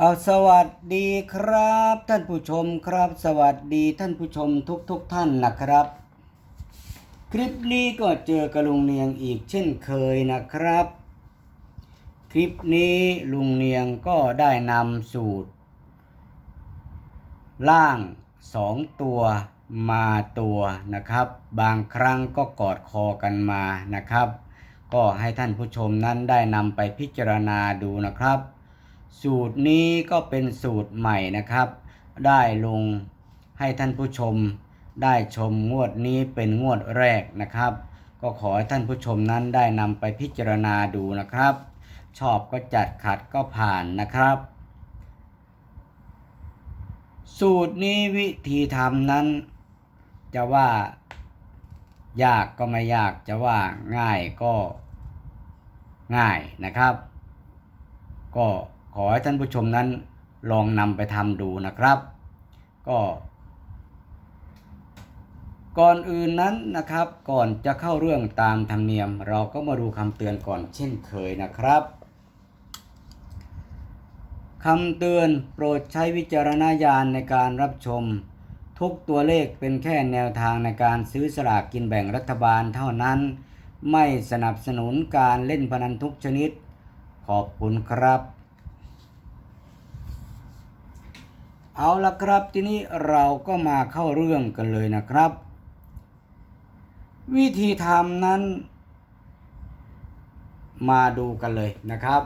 เอาสวัสดีครับ ท่านผู้ชมครับ สวัสดีท่านผู้ชมทุกทุกท่านนะครับ คลิปนี้ก็เจอกับลุงเนียงอีกเช่นเคยนะครับ คลิปนี้ลุงเนียงก็ได้นำสูตร ล่างสองตัวมาตัวนะครับ บางครั้งก็กอดคอกันมานะครับ ก็ให้ท่านผู้ชมนั้นได้นำไปพิจารณาดูนะครับ สูตรนี้ก็เป็นสูตรใหม่นะครับ ได้ลงให้ท่านผู้ชมได้ชมงวดนี้เป็นงวดแรกนะครับ ก็ขอให้ท่านผู้ชมนั้นได้นำไปพิจารณาดูนะครับ ชอบก็จัดขัดก็ผ่านนะครับ สูตรนี้วิธีทำนั้น จะว่ายากก็ไม่ยากจะว่าง่ายก็ง่ายนะครับ ก็ อให้ท่านผู้ชมนั้นลองนำไปทำดูนะครับ ก็ ก่อนอื่นนั้นนะครับ ก่อนจะเข้าเรื่องตามธรรมเนียม เราก็มาดูคำเตือนก่อนเช่นเคยนะครับคำเตือนโปรดใช้วิจารณญาณในการรับชม ทุกตัวเลขเป็นแค่แนวทางในการซื้อสลากกินแบ่งรัฐบาลเท่านั้น ไม่สนับสนุนการเล่นพนันทุกชนิด ขอบคุณครับ เอาละครับทีนี้เราก็มาเข้าเรื่องกันเลยนะครับ วิธีทำนั้น มาดูกันเลยนะครับ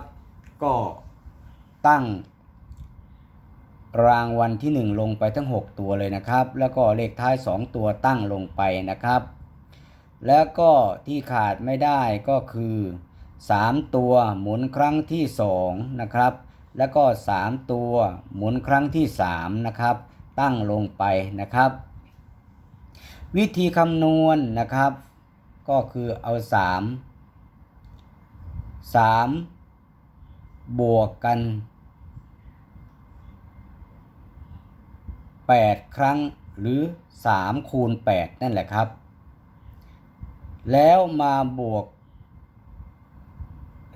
ก็ตั้ง รางวัลที่ 1 ลงไปทั้ง 6 ตัวเลยนะครับ แล้วก็เลขท้าย 2 ตัวตั้งลงไปนะครับ แล้วก็ที่ขาดไม่ได้ก็คือ 3 ตัวหมุนครั้งที่ 2 นะครับ แล้วก็ 3 ตัวหมุนครั้งที่ 3 นะครับ ตั้งลงไปนะครับ วิธีคำนวณนะครับ ก็คือเอา 3 3 บวกกัน 8 ครั้งหรือ 3 คูณ 8 นั่นแหละครับ แล้วมาบวก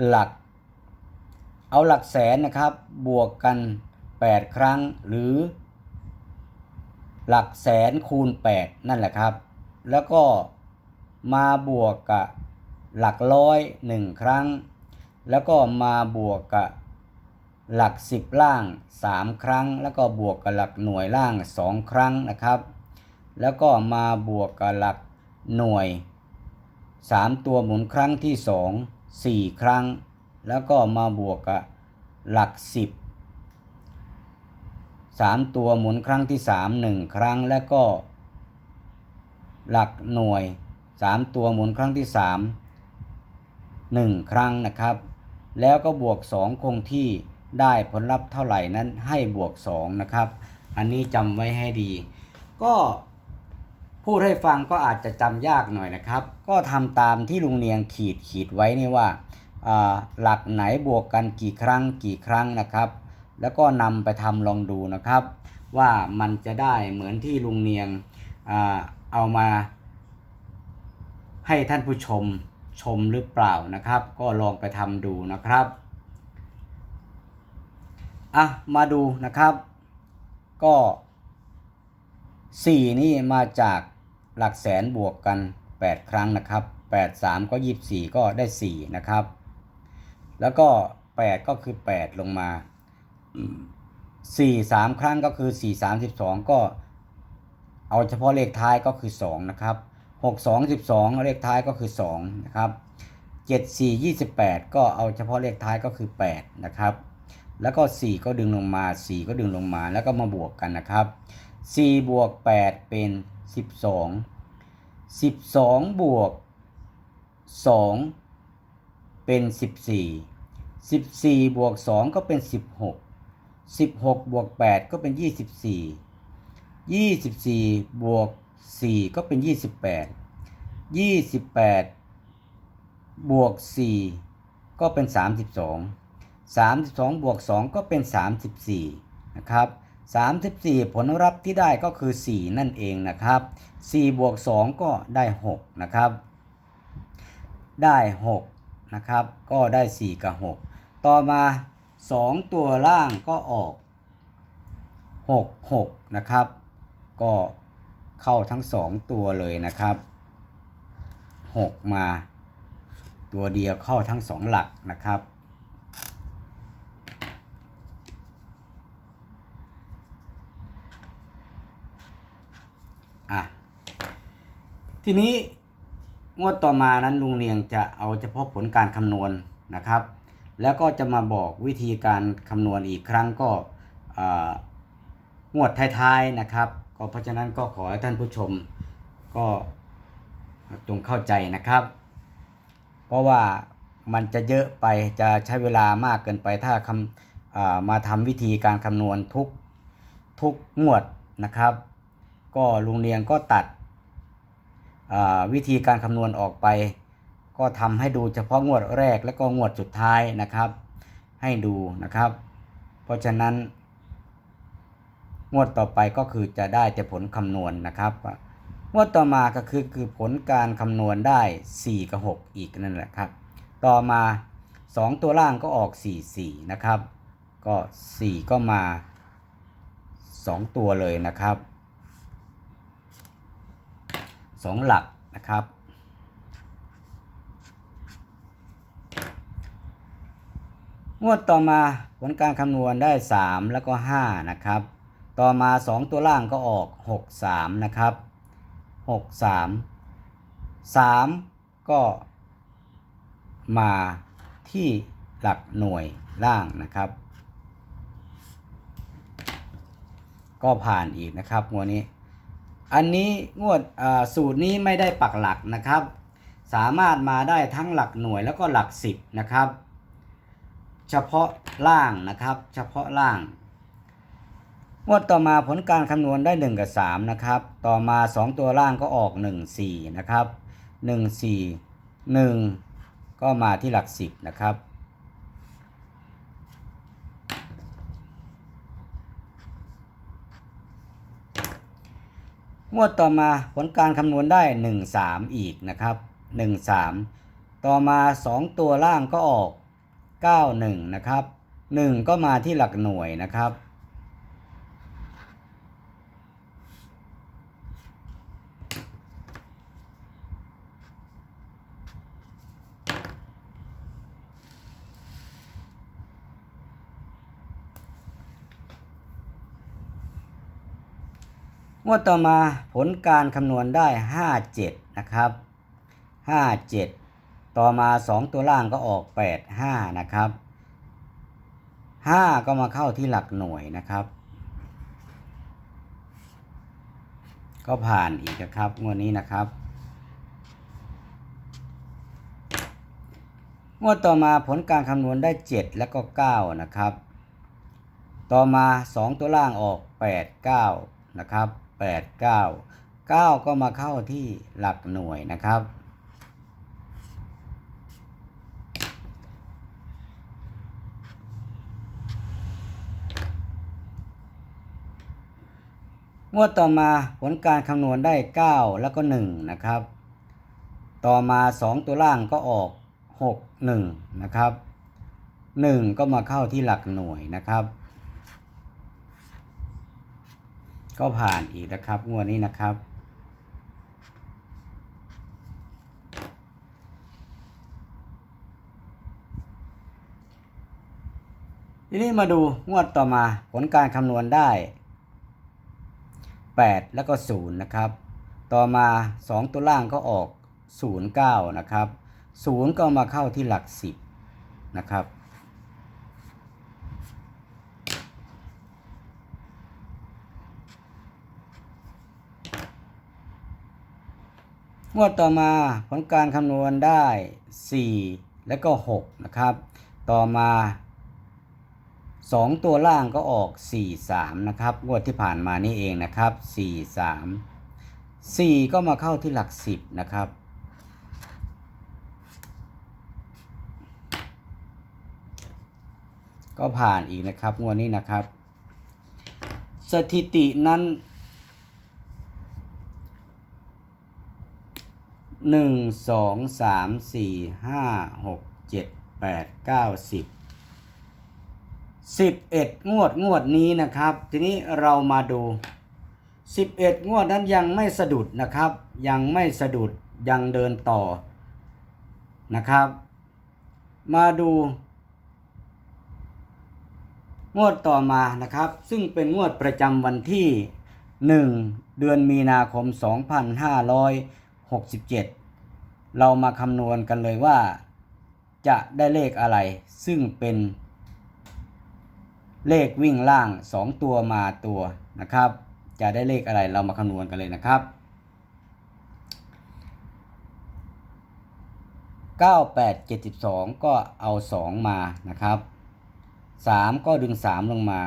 หลัก เอาหลักแสนนะครับบวกกัน 8 ครั้งหรือ หลักแสนคูณ 8 นั่นแหละครับ แล้วก็มาบวกกับหลักร้อยหนึ่งครั้ง แล้วก็มาบวกกับหลัก 10 ล่าง 3 ครั้ง แล้วก็บวกกับหลักหน่วยล่าง 2 ครั้งนะครับ แล้วก็มาบวกกับหลักหน่วย 3 ตัวหมุนครั้งที่ 2 4 ครั้ง แล้วก็มาบวกกับหลัก 10 3 ตัวหมุนครั้งที่ 3 1 ครั้งแล้วก็หลักหน่วย 3 ตัวหมุนครั้งที่ 3 1 ครั้งนะครับ แล้วก็บวก 2 คงที่ได้ผลลัพธ์เท่าไหร่นั้นให้บวก 2 นะครับ อันนี้จำไว้ให้ดี ก็พูดให้ฟังก็อาจจะจำยากหน่อยนะครับ ก็ทำตามที่ลุงเนียงขีดขีดไว้นี่ว่าอ่า หลักไหนบวกกันกี่ครั้งกี่ครั้งนะครับ แล้วก็นำไปทำลองดูนะครับ ว่ามันจะได้เหมือนที่ลุงเนียงอเอามา ให้ท่านผู้ชมชมหรือเปล่านะครับ ก็ลองไปทำดูนะครับอะมาดูนะครับ ก็ 4 นี่มาจากหลักแสนบวกกัน 8 ครั้งนะครับ 8 3 ก็ 24 ก็ได้ 4 นะครับ แล้วก็8ก็คือ8ลงมา4 3ครั้งก็คือ4 32ก็ เอาเฉพาะเลขท้ายก็คือ2นะครับ6 2 12เลขท้ายก็คือ2นะครับ7 4 28ก็เอาเฉพาะเลขท้ายก็คือ8นะครับ แล้วก็4ก็ดึงลงมา4ก็ดึงลงมาแล้วก็มาบวกกันนะครับ4บวก8เป็น12 12บวก2 เป็น 14 14 บวก 2 ก็เป็น 16 16 บวก 8 ก็เป็น 24 24 บวก 4 ก็เป็น 28 28 บวก 4 ก็เป็น 32 32 บวก 2 ก็เป็น 34 นะครับ34 ผลลัพธ์ที่ได้ก็คือ 4 นั่นเองนะครับ 4 บวก 2 ก็ได้ 6 นะครับ ได้ 6 นะครับ ก็ได้ 4 กับ 6 ต่อมาสองตัวล่างก็ออกหกหกนะครับ ก็เข้าทั้งสองตัวเลยนะครับหกมา ตัวเดียวเข้าทั้งสองหลักนะครับอะทีนี้ งวดต่อมานั้นลุงเนียงจะเอาเฉพาะผลการคำนวณนะครับ แล้วก็จะมาบอกวิธีการคำนวณอีกครั้งก็งวดท้ายๆนะครับ ก็เพราะฉะนั้นก็ขอให้ท่านผู้ชมก็จงเข้าใจนะครับ เพราะว่ามันจะเยอะไปจะใช้เวลามากเกินไปถ้าคำมาทำวิธีการคำนวณทุกทุกงวดนะครับ ก็ลุงเนียงก็ตัด วิธีการคำนวณออกไป ก็ทำให้ดูเฉพาะงวดแรกและก็งวดสุดท้ายนะครับ ให้ดูนะครับ เพราะฉะนั้น งวดต่อไปก็คือจะได้แต่ผลคำนวณนะครับ งวดต่อมาก็คือคือผลการคำนวณได้ 4 กับ 6 อีกนั่นแหละครับ ต่อมา 2 ตัวล่างก็ออก 4 4 นะครับ ก็ 4 ก็มา 2 ตัวเลยนะครับ 2หลักนะครับ งวดต่อมาผลการคำนวณได้ 3 แล้วก็ 5 นะครับ ต่อมา 2 ตัวล่างก็ออก 6 3 นะครับ 6 3 3 ก็มาที่หลักหน่วยล่างนะครับ ก็ผ่านอีกนะครับงวดนี้ อันนี้งวดสูตรนี้ไม่ได้ปักหลักนะครับ สามารถมาได้ทั้งหลักหน่วยแล้วก็หลักสิบนะครับ เฉพาะล่างนะครับ เฉพาะล่าง งวดต่อมาผลการคำนวณได้ 1 กับ 3 นะครับ ต่อมา 2 ตัวล่างก็ออก 1 4 นะครับ 1 4 1 ก็มาที่หลัก 10 นะครับ งวดต่อมาผลการคำนวณได้ 1 3 อีกนะครับ 1 3 ต่อมา 2 ตัวล่างก็ออก 9 1 นะครับ 1 ก็มาที่หลักหน่วยนะครับ งวดต่อมาผลการคำนวณได้ 57 นะครับ 57 ต่อมา 2 ตัวล่างก็ออก 85 นะครับ 5 ก็มาเข้าที่หลักหน่วยนะครับ ก็ผ่านอีกนะครับ งวดนี้นะครับ งวดต่อมาผลการคำนวณได้ 7 แล้วก็ 9 นะครับ ต่อมา 2 ตัวล่างออก 8 9นะครับ 8 9 9 ก็มาเข้าที่หลักหน่วยนะครับ งวดต่อมาผลการคำนวณได้ 9 แล้วก็ 1 นะครับ ต่อมา 2 ตัวล่างก็ออก 6 1 นะครับ 1 ก็มาเข้าที่หลักหน่วยนะครับ ก็ผ่านอีกนะครับ งวดนี้นะครับ ทีนี้มาดูงวดต่อมาผลการคำนวณได้ 8 แล้วก็ 0 นะครับ ต่อมา 2 ตัวล่างก็ออก 0 9 นะครับ 0 ก็มาเข้าที่หลัก 10 นะครับ งวดต่อมาผลการคำนวณได้ 4 แล้วก็ 6 นะครับ ต่อมา 2 ตัวล่างก็ออก 4 3 นะครับ งวดที่ผ่านมานี่เองนะครับ 4 3 4 ก็มาเข้าที่หลัก 10 นะครับก็ผ่านอีกนะครับงวดนี้นะครับ สถิตินั้น หนึ่งสองสามสี่ห้าหกเจ็ดแปดเก้าสิบ11งวดงวดนี้นะครับ ทีนี้เรามาดู11งวดนั้นยังไม่สะดุดนะครับ ยังไม่สะดุดยังเดินต่อนะครับ มาดูงวดต่อมานะครับ ซึ่งเป็นงวดประจำวันที่ 1 เดือนมีนาคม 2567 เรามาคำนวณกันเลยว่า จะได้เลขอะไร ซึ่งเป็นเลขวิ่งล่าง 2 ตัวมาตัวนะครับ จะได้เลขอะไรเรามาคำนวณกันเลยนะครับ 9872 ก็เอา 2 มานะครับ 3 ก็ดึง 3 ลงมา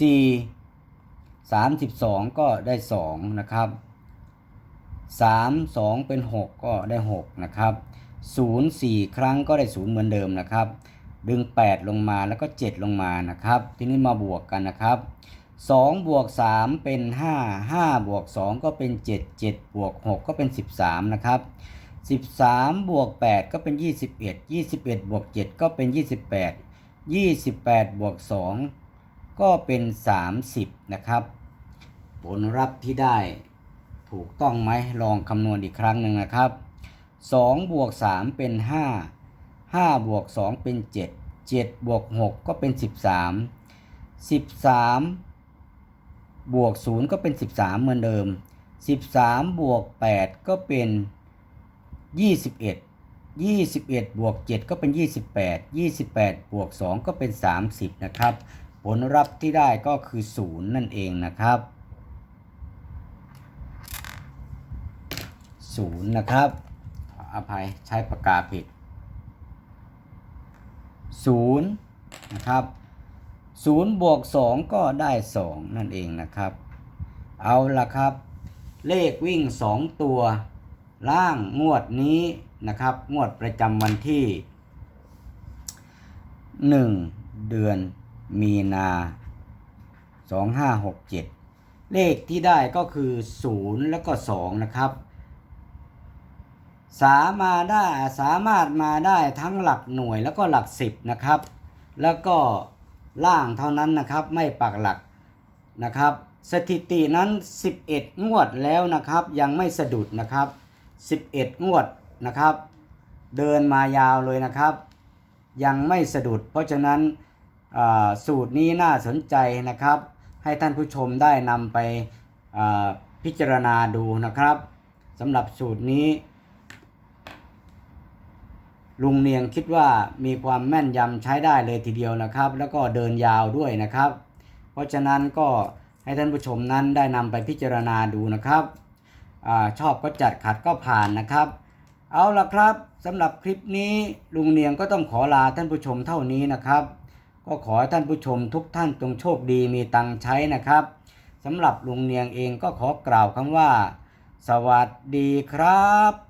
4 32 ก็ได้ 2 นะครับ 3 2 เป็น 6 ก็ได้ 6 นะครับ 0 4 ครั้งก็ได้ 0 เหมือนเดิมนะครับ ดึง 8 ลงมาแล้วก็ 7 ลงมานะครับ ทีนี้มาบวกกันนะครับ2บวก3เป็น 5 5 บวก 2 ก็เป็น 7 7 บวก 6 ก็เป็น 13 นะครับ 13 บวก 8 ก็เป็น 21 21 บวก 7 ก็เป็น 28 28 บวก 2 ก็เป็น 30 นะครับ ผลลัพธ์ที่ได้ ถูกต้องไหมลองคำนวณอีกครั้งหนึ่งนะครับ2บวก3เป็น 5 5บวก2เป็น 7 7บวก6ก็เป็น 13 13บวก0ก็เป็น 13 เหมือนเดิม 13บวก8ก็เป็น 21 21บวก7ก็เป็น 28 28บวก2ก็เป็น 30 นะครับ ผลลัพธ์ที่ได้ก็คือ 0 นั่นเองนะครับ 0นะครับออภัยใช้ปากกาผิด0นะครับ0บวก2ก็ได้2นั่นเองนะครับ เอาละครับ เลขวิ่ง2ตัว ล่างงวดนี้นะครับ งวดประจำวันที่1เดือนมีนา2567เลขที่ได้ก็คือ0แล้วก็2นะครับ สามารถได้สามารถมาได้ทั้งหลักหน่วยแล้วก็หลัก10นะครับ แล้วก็ล่างเท่านั้นนะครับไม่ปักหลักนะครับ สถิตินั้น 11 งวดแล้วนะครับ ยังไม่สะดุดนะครับ 11 งวดนะครับ เดินมายาวเลยนะครับ ยังไม่สะดุด เพราะฉะนั้นสูตรนี้น่าสนใจนะครับ ให้ท่านผู้ชมได้นำไปพิจารณาดูนะครับสำหรับสูตรนี้ ลุงเนียงคิดว่ามีความแม่นยำใช้ได้เลยทีเดียวนะครับ แล้วก็เดินยาวด้วยนะครับ เพราะฉะนั้นก็ให้ท่านผู้ชมนั้นได้นำไปพิจารณาดูนะครับอชอบก็จัดขัดก็ผ่านนะครับ เอาละครับสำหรับคลิปนี้ลุงเนียงก็ต้องขอลาท่านผู้ชมเท่านี้นะครับ ก็ขอให้ท่านผู้ชมทุกท่านจงโชคดีมีตังใช้นะครับสำหรับลุงเนียงเองก็ขอกล่าวคำว่า สวัสดีครับ